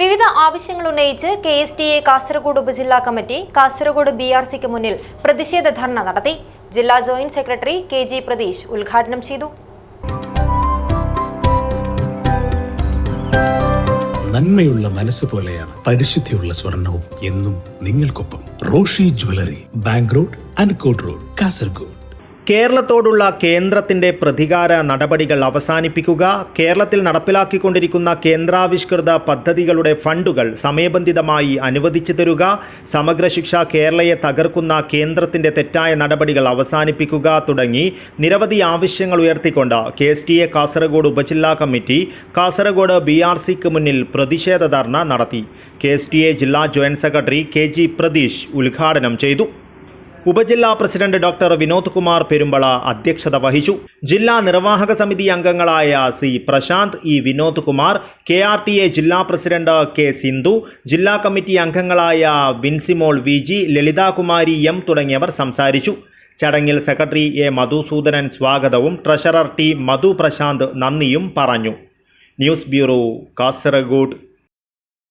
വിവിധ ആവശ്യങ്ങൾ ഉന്നയിച്ച് K S T A Kasaragod ഉപജില്ലാ കമ്മിറ്റി കാസർഗോഡ് ബി ആർ സിക്ക് മുന്നിൽ പ്രതിഷേധ ധർണ നടത്തി. ജില്ലാ joint secretary K G Pratheesh ഉദ്ഘാടനം ചെയ്തു. നന്മയുള്ള മനസ്സ് പോലെയാണ് പരിശുദ്ധിയുള്ള സ്വർണവും എന്നും നിങ്ങൾക്കൊപ്പം Roshi jewellery bank road Ankot road Kasaragod. കേരളത്തോടുള്ള കേന്ദ്രത്തിന്റെ പ്രതികാര നടപടികൾ അവസാനിപ്പിക്കുക കേരളത്തിൽ നടപ്പിലാക്കിക്കൊണ്ടിരിക്കുന്ന കേന്ദ്രാവിഷ്കൃത പദ്ധതികളുടെ ഫണ്ടുകൾ സമയബന്ധിതമായി അനുവദിച്ചു തരുക സമഗ്ര ശിക്ഷ കേരളയെ തകർക്കുന്ന കേന്ദ്രത്തിന്റെ തെറ്റായ നടപടികൾ അവസാനിപ്പിക്കുക തുടങ്ങി നിരവധി ആവശ്യങ്ങൾ ഉയർത്തിക്കൊണ്ട് K S T A Kasaragod ഉപജില്ലാ കമ്മിറ്റി കാസർഗോഡ് ബി ആർ സിക്ക് മുന്നിൽ പ്രതിഷേധ ധർണ നടത്തി. കെ എസ് ടി എ ജില്ലാ joint secretary K G Pratheesh ഉദ്ഘാടനം ചെയ്തു. ഉപജില്ലാ പ്രസിഡന്റ് ഡോക്ടർ വിനോദ് കുമാർ പെരുമ്പള അധ്യക്ഷത വഹിച്ചു. ജില്ലാ നിർവാഹക സമിതി അംഗങ്ങളായ C Prasanth E Vinod Kumar K R T A ജില്ലാ പ്രസിഡന്റ് കെ സിന്ധു ജില്ലാ കമ്മിറ്റി അംഗങ്ങളായ Vincimol V G Lalithakumari M തുടങ്ങിയവർ സംസാരിച്ചു. ചടങ്ങിൽ സെക്രട്ടറി എ മധുസൂദനൻ സ്വാഗതവും ട്രഷറർ ടി മധു പ്രശാന്ത് നന്ദിയും പറഞ്ഞു. News bureau Kasaragod.